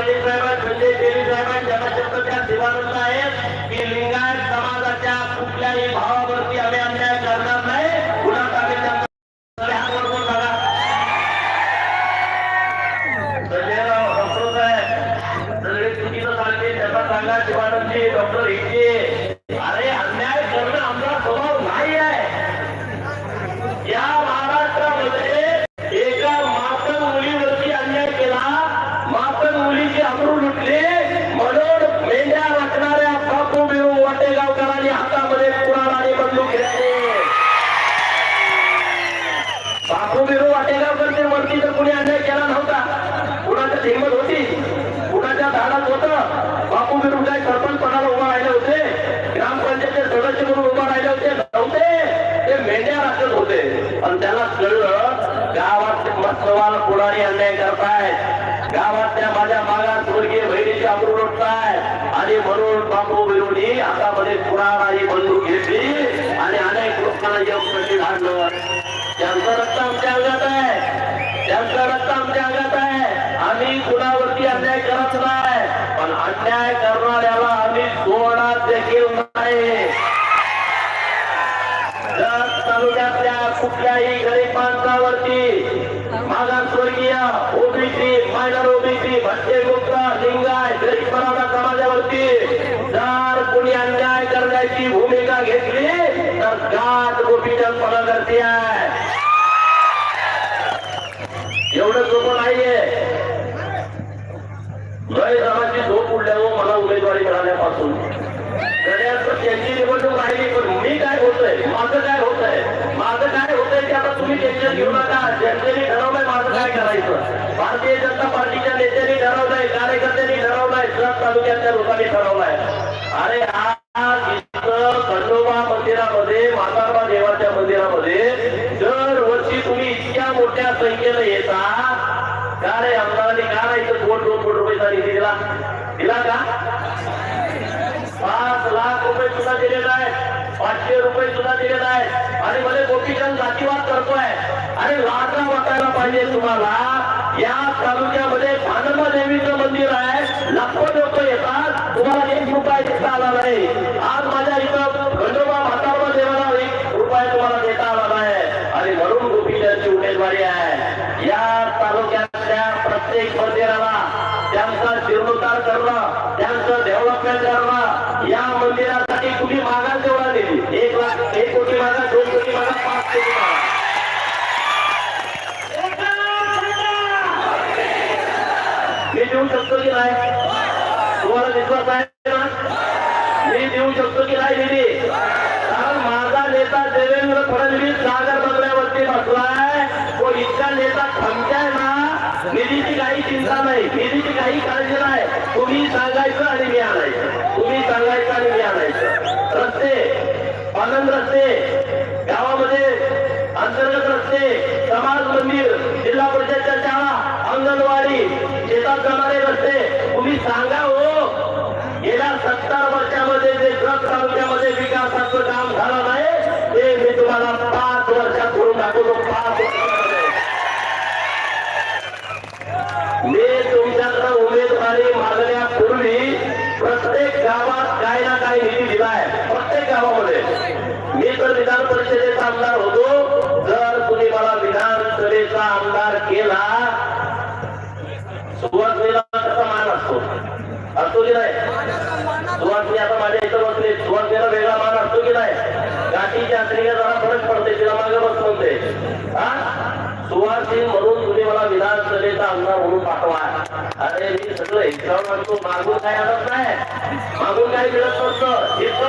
पाटील साहेब संजय तेली साहेब ज्यांना त्या दिवानंद आहेत लोकांना यमपट्टी त्यांचं रक्त आमच्या अंगात आहे त्यांचं रक्त आमच्या अंगात आहे आम्ही कुणावरती अन्याय करत नाही. पण अन्याय करणाऱ्याला आम्ही सोडा देखील मिळाल्यापासून त्यांची निवडणूक राहिली पण मी काय होतंय माझं काय होतंय? माझं काय होतंय ते आता तुम्ही टेन्शन घेऊ नका. जनतेने ठरवलंय माझं काय करायचं. भारतीय जनता पार्टीच्या नेत्यांनी ठरवलंय कार्यकर्त्यांनी ठरवलंय सब तालुक्यातल्या लोकांनी ठरवलंय. अरे हा सुद्धा दिलेले आहेत पाचशे रुपये सुद्धा दिलेला आहेत आणि मध्ये गोपीचंद जातीवाद करतोय. अरे लाजा वाटायला पाहिजे तुम्हाला. या तालुक्यामध्ये भानबा देवीचं मंदिर आहे. लाखो लोक येतात. तुम्हाला एक रुपया देता आला नाही. शेतात बसते तुम्ही सांगा हो. गेल्या सत्तर वर्षामध्ये जे जत तालुक्यामध्ये विकासाचं काम झालं नाही ते मी तुम्हाला पाच वर्षात करून दाखवतो. पाच मी तुमच्याकडे उमेदवारी मागण्यापूर्वी प्रत्येक गावात काही ना काही निधी दिलाय. प्रत्येक गावामध्ये. मी तर विधान परिषदेत सगळं मागून काय आणत नाही. मागून मिळत नसतं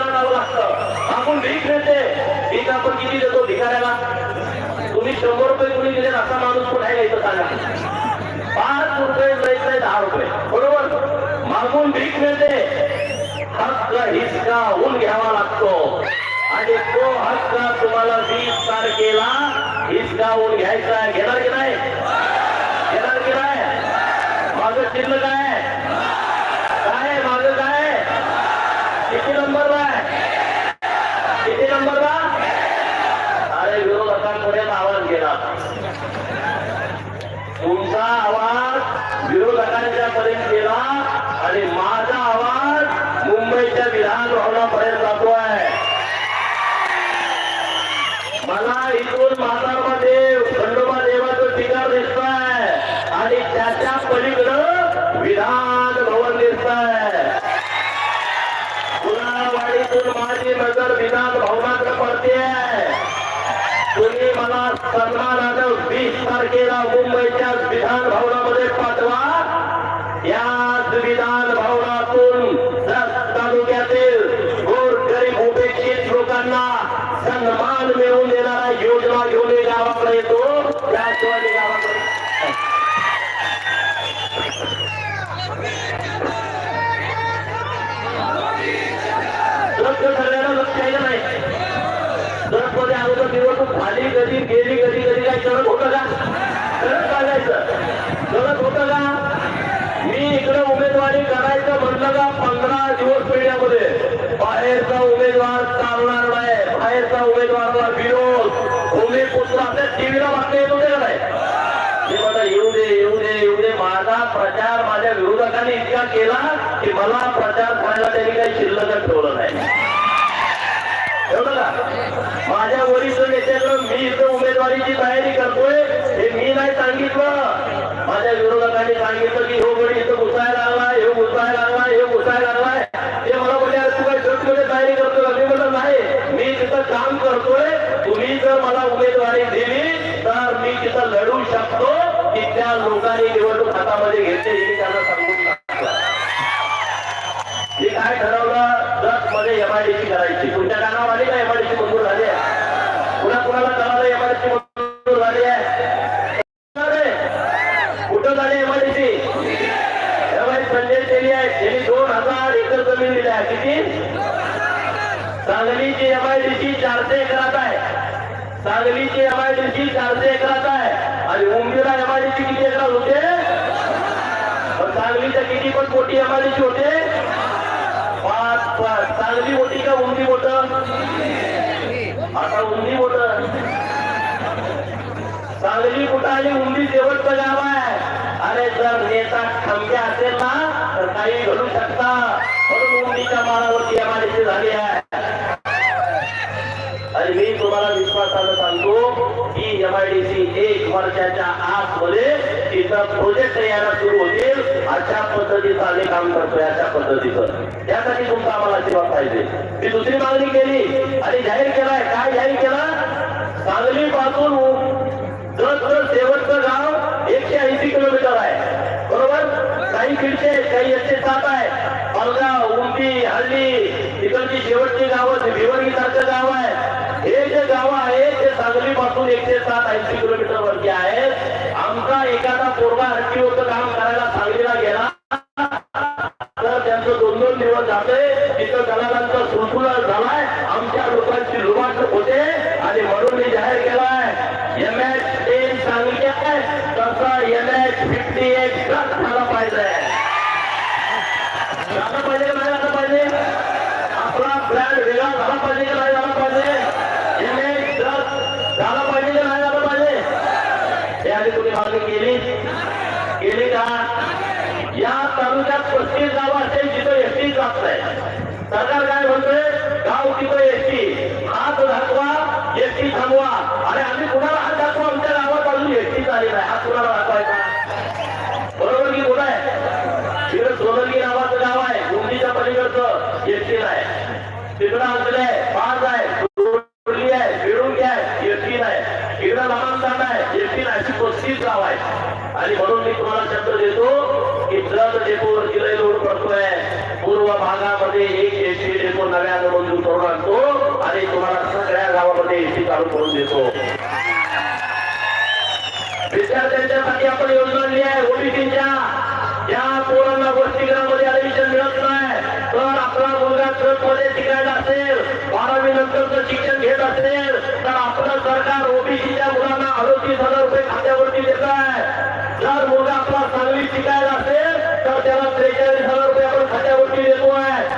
आणावं लागतं. मागून भीक मिळते. भीक आपण किती देतो भिकाऱ्याला? तुम्ही शंभर रुपये कुणी दिले असा माणूस कुठे आहे इथं सांगा. पाच रुपये जायचं दहा रुपये. बरोबर? मागून भीक मिळते. हक्क हिसकावून घ्यावा लागतो. आणि तो हक्क तुम्हाला वीस तारखेला हिसकावून घ्यायचा घेणार सन्मान सन्मानानं वीस तारखेला मुंबईच्या विधान भवनामध्ये पाठवा. याच विधान भवनातून तालुक्यातील गोर गरीब उपेक्षित लोकांना सन्मान मिळवून देणारा योजना घेऊन गावाकडे येतो. त्याशिवाय गावाकडे. लक्ष सगळ्यांना लक्ष नाही? दसमध्ये अगोदर निवडणूक झाली कधी गेली करत का मी इकडे उमेदवारी करायचं म्हटलं का पंधरा दिवस पिढ्यामध्ये बाहेरचा उमेदवार चालणार नाही. बाहेरचा उमेदवाराला विरोध. भूमिपुत्र आपल्या टीव्हीला बातम्या येत होते का नाही? ते मला येऊ दे येऊ दे येऊ दे. माझा प्रचार माझ्या विरोधकांनी इतका केला की मला प्रचार करायला त्यांनी काही शिल्लकच ठेवलं नाही. माझ्या वरिष्ठ नेत्याकडून मी इथं उमेदवारीची तयारी करतोय हे मी नाही सांगितलं माझ्या विरोधकांनी सांगितलं संजय आहे. त्यांनी दोन हजार एकर जमीन दिली आहे. किती? सांगलीची एमआयडीसी चारशे एकरात आहे. सांगलीची एमआयडीसी चारशे एकरात आहे. आणि उमदीला एमआयडीसी किती एकरात होते? सांगलीच्या किती पण मोठी एमआयडीसी होते? पाच पाच. सांगली मोठी का उंदी मोठ? आता उंदी मोठ. सांगली कुठं आणि उंदी शेवटचं गाव आहे. अरे जर नेता खंब्या असेल ना नाही घडू शकता. म्हणून मुलीच्या मानावरती या एमआयडीसी झाली आहे. आणि मी तुम्हाला विश्वासानं सांगतो की एमआयडीसी एक वर्षाच्या आतमध्ये तिथं प्रोजेक्ट यायला सुरू होतील. अशा पद्धतीचं आम्ही काम करतोय अशा पद्धतीचं. त्यासाठी तुमचा आम्हाला आशीर्वाद पाहिजे मी दुसरी मागणी केली आणि जाहीर केलाय. काय जाहीर केला? सांगली पासून जर जर शेवटचं गाव एकशे ऐंशी किलोमीटर आहे बरोबर काही खिडके आहेत, काही एकशे सात आहे पालगाव उंटी हल्ली तिकडची शेवटची गावं भिवरी सारखं गाव आहे. हे जे गाव आहे ते सांगली पासून एकशे सात ऐंशी किलोमीटर वरती आहेत. आमचा एखादा पोरगा हट्टीवरचं काम तालुक्यात पस्तीस गावं असेल जिथं एकटीच जात नाही. सरकार काय म्हणतोय? चालू करून देतो. विद्यार्थ्यांच्यासाठी आपण योजना आणली आहे ओबीसीच्या या पोरांना वसतिगृहामध्ये ऍडमिशन मिळत नाही. तर आपला मुलगा ट्रकमध्ये शिकायला असेल बारावी नंतरचं शिक्षण घेत असेल तर आपलं सरकार ओबीसीच्या मुलांना अडोतीस हजार रुपये खात्यावरती देत आहे. जर मुलगा आपला चांगली शिकायला असेल तर त्याला त्रेचाळीस हजार रुपये आपण खात्यावरती देतो आहे.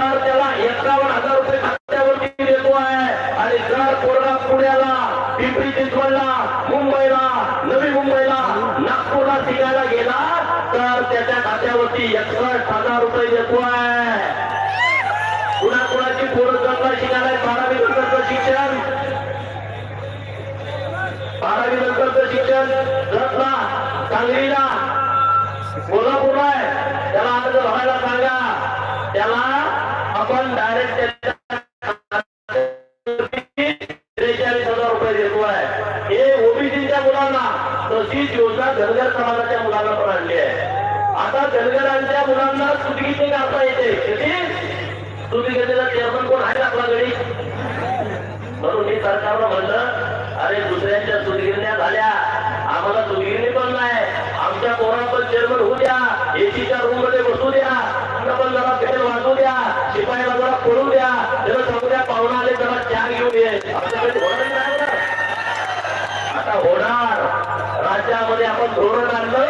तर त्याला एकावन्न हजार रुपये खात्यावरती देतो आहे. आणि जर कोरोना पुण्याला पिंपरी चिंचवडला मुंबईला नवी मुंबईला नागपूरला शिकायला गेला तर त्याच्या खात्यावरती एकसष्ट हजार रुपये देतो आहे. कुणा कुणाची पोरं शिकायला? बारावी नंतरचं शिक्षण. बारावी नंतरचं शिक्षण. रत्ना सांगलीला. कोल्हापूरला त्याला अर्ज भरायला सांगा. त्याला आपण डायरेक्ट त्रेचाळीस हजार रुपये देतो आहे. हे ओबीसीच्या मुलांना तशीच योजना धनगर समाजाच्या मुलांना पण आणली आहे. आता धनगरांच्या मुलांना सुटगीचे काढता येते. किती सुटगीतेचा चेअरमन कोण आहे आपला घरी? म्हणून मी सरकारला म्हणलं अरे दुसऱ्यांच्या सुटगिरण्या झाल्या. आम्हाला सुटगिरणी पण नाही. आमच्या पोराला पण चेअरमन होऊ द्या. एसीच्या रूममध्ये बसू द्या. आमचा पण जरा पेल वाजवू द्या शिपायाला जरा पडू द्या त्याला सांगू द्या पाहुणा आले जरा चहा घेऊन ये. आमच्याकडे आता होणार. राज्यामध्ये आपण धोरण आणलं.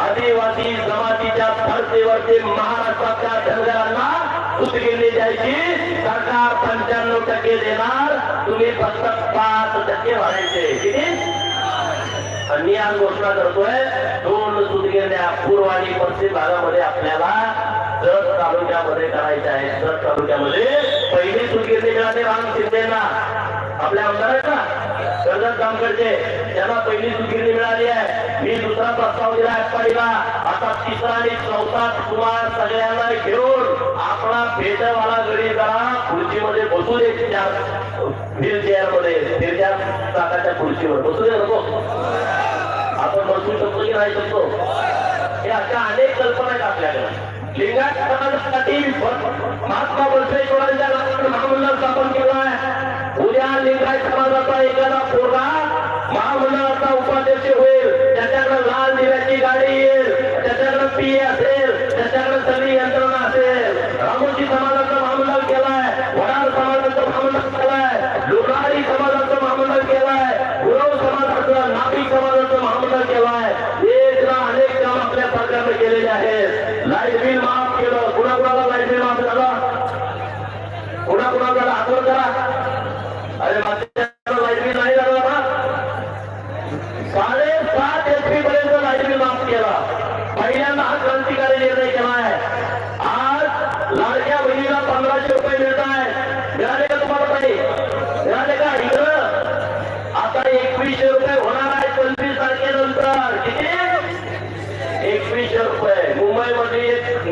आदिवासी जमातीच्या धर्तीवरती महाराष्ट्राच्या धनगरांना सुतगिरणी द्यायची. सरकार पंच्याण्णव टक्के देणार. तुम्ही फक्त पाच टक्के भरायचे. किती? आणि आज घोषणा करतोय दोन सुतगिरण्या पूर्व आणि पश्चिम भागामध्ये आपल्याला जत तालुक्यामध्ये करायचे आहे. जत तालुक्यामध्ये पहिली सुतगिरणी मिळाली राम शिंदेना. आपल्या आमदारांना कर्जत जामकडचे त्यांना पहिली सुतगिरणी मिळाली आहे. मी दुसरा प्रस्ताव दिला आटपाडीला आता तिसरा आणि चौथा कुमार सगळ्यांना घेऊन आपला भेटवाला घरी जरा खुर्चीमध्ये बसू दे त्या व्हील चेअरमध्ये फिरत्या चाकाच्या खुर्चीवर. बसू दे नको. आपण बसू शकतो की नाही शकतो? हे अशा अनेक कल्पना आहेत आपल्याकडे. लिंगायत समाजासाठी महात्मा बसवेश्वरांच्या महामंडळ स्थापन केलं आहे. उद्या लिंगायत समाजाचा एखादा पोरगा महामंडळाचा उपाध्यक्ष होईल. त्याच्याकडे लाल दिला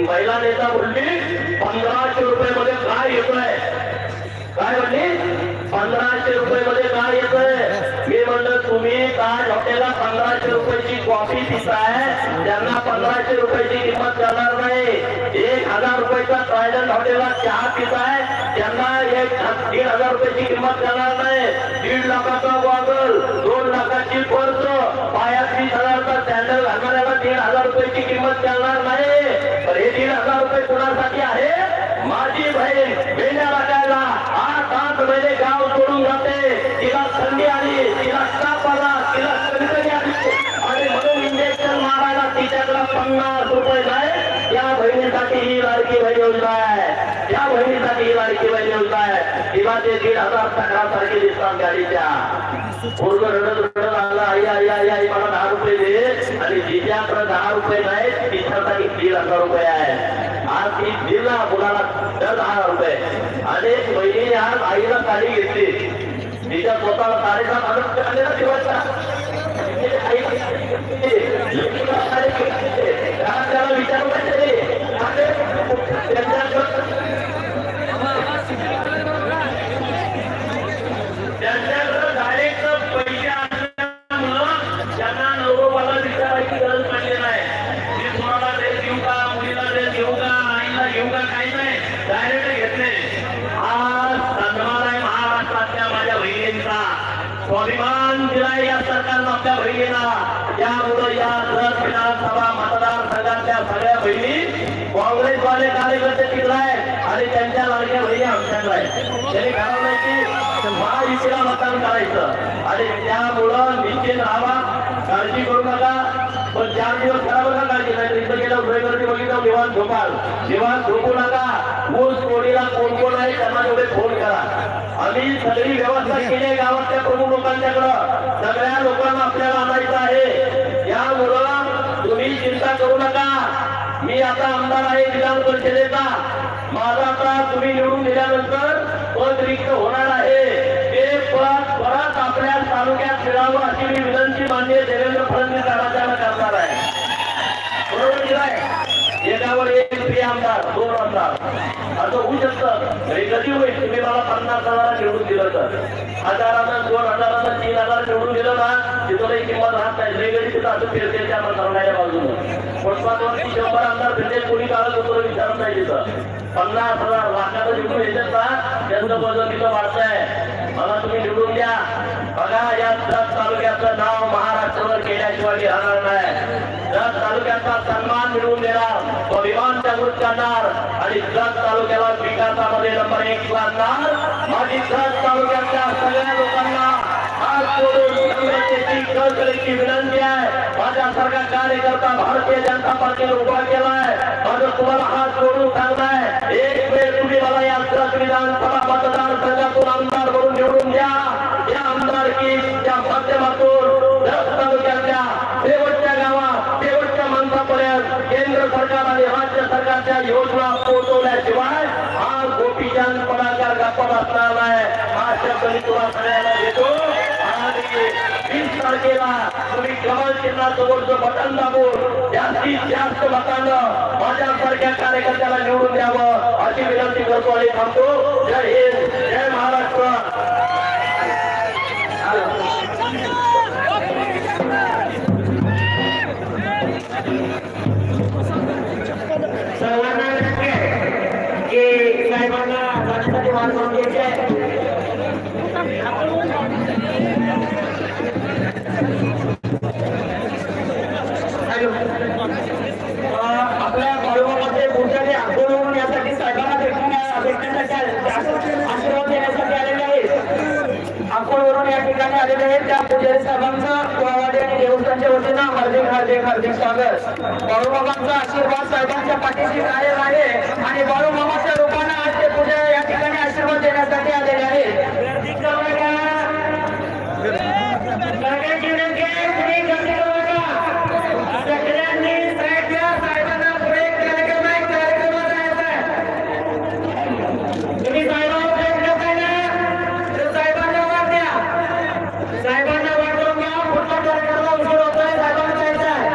महिला नेता बोलली पंधराशे रुपये मध्ये काय येतोय? काय म्हणली? पंधराशे रुपये मध्ये काय येतोय? मी म्हणलं तुम्ही काय हॉटेलला पंधराशे कॉफी पिताय त्यांना पंधराशे रुपयाची किंमत करणार नाही. एक हजार रुपयाचा ट्रायडंट हॉटेलला चहा पिताय त्यांना एक दीड हजार रुपयाची किंमत करणार नाही. दीड लाखाचा गॉगल दोन लाखाची पर्स पायात वीस हजारचा सॅन्डल घालणाऱ्याला दीड हजार रुपयाची किंमत करणार नाही. तर हे दीड हजार रुपये कुणासाठी आहे माझी बहीण मेंढ्या राखायला आठ आठ महिने गाव सोडून जाते तिला थंडी आली तिला ताप आला तिला कणकणी आली आणि म्हणून इंजेक्शन मारायला तिच्याकडे पन्नास रुपये नाही त्या बहिणीसाठी ही लाडकी बहीण योजना आहे त्या बहिणीसाठी ही लाडकी बहीण योजना आहे तिला ते दीड हजार तक्रारसारखे दिसतात गाडीच्या. पोरग रडत रडत आला आई आई आई आई मला दहा रुपये दे. आणि जिच्याकडे दहा रुपये नाही तिच्यासाठी दीड हजार रुपये आहे. आज ती दिला मुलाला दर दहा रुपये. अनेक बहिणीने आज आईला साडी घेतली. तिच्या स्वतःला साडेसात हजार रुपये ठेवायचा त्याला विचारू त्यांच्याकडे मतदारसंघातल्या सगळ्या बहिणी काँग्रेसवाले कार्यकर्ते तिकडे आहेत आणि त्यांच्या लाडक्या बहिणी आमच्याकडे आहेत. त्यांनी ठरवलं की महायुतीला मतदान करायचं. आणि त्यामुळं निश्चित राहावा काळजी करू नका. पण चार दिवस खराब नका काळजी? नाही इथं गेलं उभयगर्दी बघितलं निवांत झोपाल. निवांत झोपू नका. ऊस कोणीला कोण कोण आहे त्यांना तेवढे फोन करा. आम्ही सगळी व्यवस्था केली आहे गावातल्या प्रमुख लोकांच्याकडं. सगळ्या लोकांना आपल्याला आणायचं आहे. आता आमदार आहे विधान परिषदेचा. माझा आता तुम्ही निवडून दिल्यानंतर पद रिक्त होणार आहे. ते पद परत आपल्या तालुक्यात मिळावं अशी मी विनंती मान्य देवेंद्र फडणवीस साहेबांना करणार आहे. बरोबर की एक प्रिय आमदार दोन आमदार. असं होऊ शकतं. हे कधी होईल? तुम्ही मला पन्नास हजार निवडून दिलं तर. हजारानं दोन हजारानं तीन हजार निवडून दिलं ना तिथं किंमत राहत नाही. लई गडी तिथं असं फिरते त्या करण्याच्या बाजूनं. फुटपाथवरती शंभर आमदार फिरते कोणी काढत होतो विचारत नाही तिथं. पन्नास हजार लाखाचं निवडून येतात ना त्यांचं वजन तिथं वाढतंय. मला तुम्ही निवडून द्या. बघा या दस तालुक्याचं नाव महाराष्ट्रावर केल्याशिवाय राहणार नाही. दस तालुक्याचा सन्मान मिळवून देणार. जागृत करणार आणि जत तालुक्याला विकासामध्ये नंबर एक लागणार. माझी जत तालुक्यातल्या सगळ्या लोकांना हात जोडून कळकळीची विनंती आहे. माझ्यासारखा कार्यकर्ता भारतीय जनता पार्टीने उभा केलाय. माझं तुम्हाला हात जोडून सांगताय. एक वेळ तुम्ही मला या जत विधानसभा मतदारसंघातून आमदार म्हणून निवडून द्या. या आमदारकीच्या माध्यमातून राज्य सरकारच्या योजना पोहोचवल्याशिवाय हा गोपीचंद पडाकर गप्पा बसणार नाही. हा शब्द मी तुम्हाला सगळ्यांना देतो. आणि वीस तारखेला तुम्ही कमल चिन्हासमोरचं बटन दाबून जास्तीत जास्त मतानं माझ्यासारख्या कार्यकर्त्याला निवडून द्यावं अशी विनंती करतो आणि थांबतो. जय हिंद जय महाराष्ट्र. स्वागत आशीर्वाद साहेबांच्या पाठीशी कायम आहे आणि बाळूमामाच्या रूपानं आज ते पूजा या ठिकाणी आशीर्वाद देण्यासाठी आलेले आहेत गर्दी करू नका. सगळ्यांची विनंती आहे, कुणी गर्दी करू नका. सगळ्यांनी साईड द्या. साहेबांना पुढे एक कार्यक्रम आहे, कार्यक्रमात जायचं आहे. तुम्ही साहेबांना भेटलं पाहिजे तर साहेबांना वाट द्या साहेबांना वाट करून घ्या पुढच्या कार्यक्रमाला उशीर होतोय साहेबांना जायचं आहे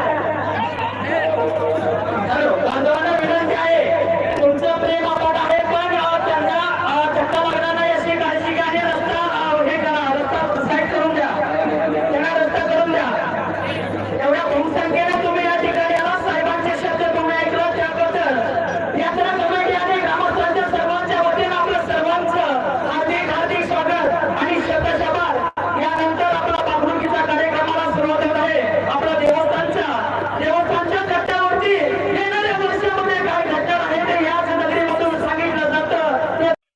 हॅलो बांधवांना विनंती आहे तुमचं प्रेम अपाट आहे पण अं, त्यांना अं, धक्का लागणार नाही अशी काळजी घ्या आणि रस्ता अं, हे करा रस्ता साईड करून द्या त्यांना रस्ता करून द्या एवढ्या बहुसंख्येने तुम्ही या ठिकाणी आला साहेबांचे शब्द तुम्ही ऐकलं त्याबद्दल यात्रा कमिटी आणि ग्रामस्थांच्या सर्वांच्या वतीनं आपलं सर्वांचं हार्दिक हार्दिक स्वागत आणि शब्दशबार यानंतर आपला बाबरुकीच्या कार्यक्रमाला सुरुवात होत आहे आपल्या देवस्थानच्या देवस्थानच्या कट्ट्यावरती येणाऱ्या वर्षामध्ये काय घडणार आहे ते याच नगरीमधून सांगितलं जातं ते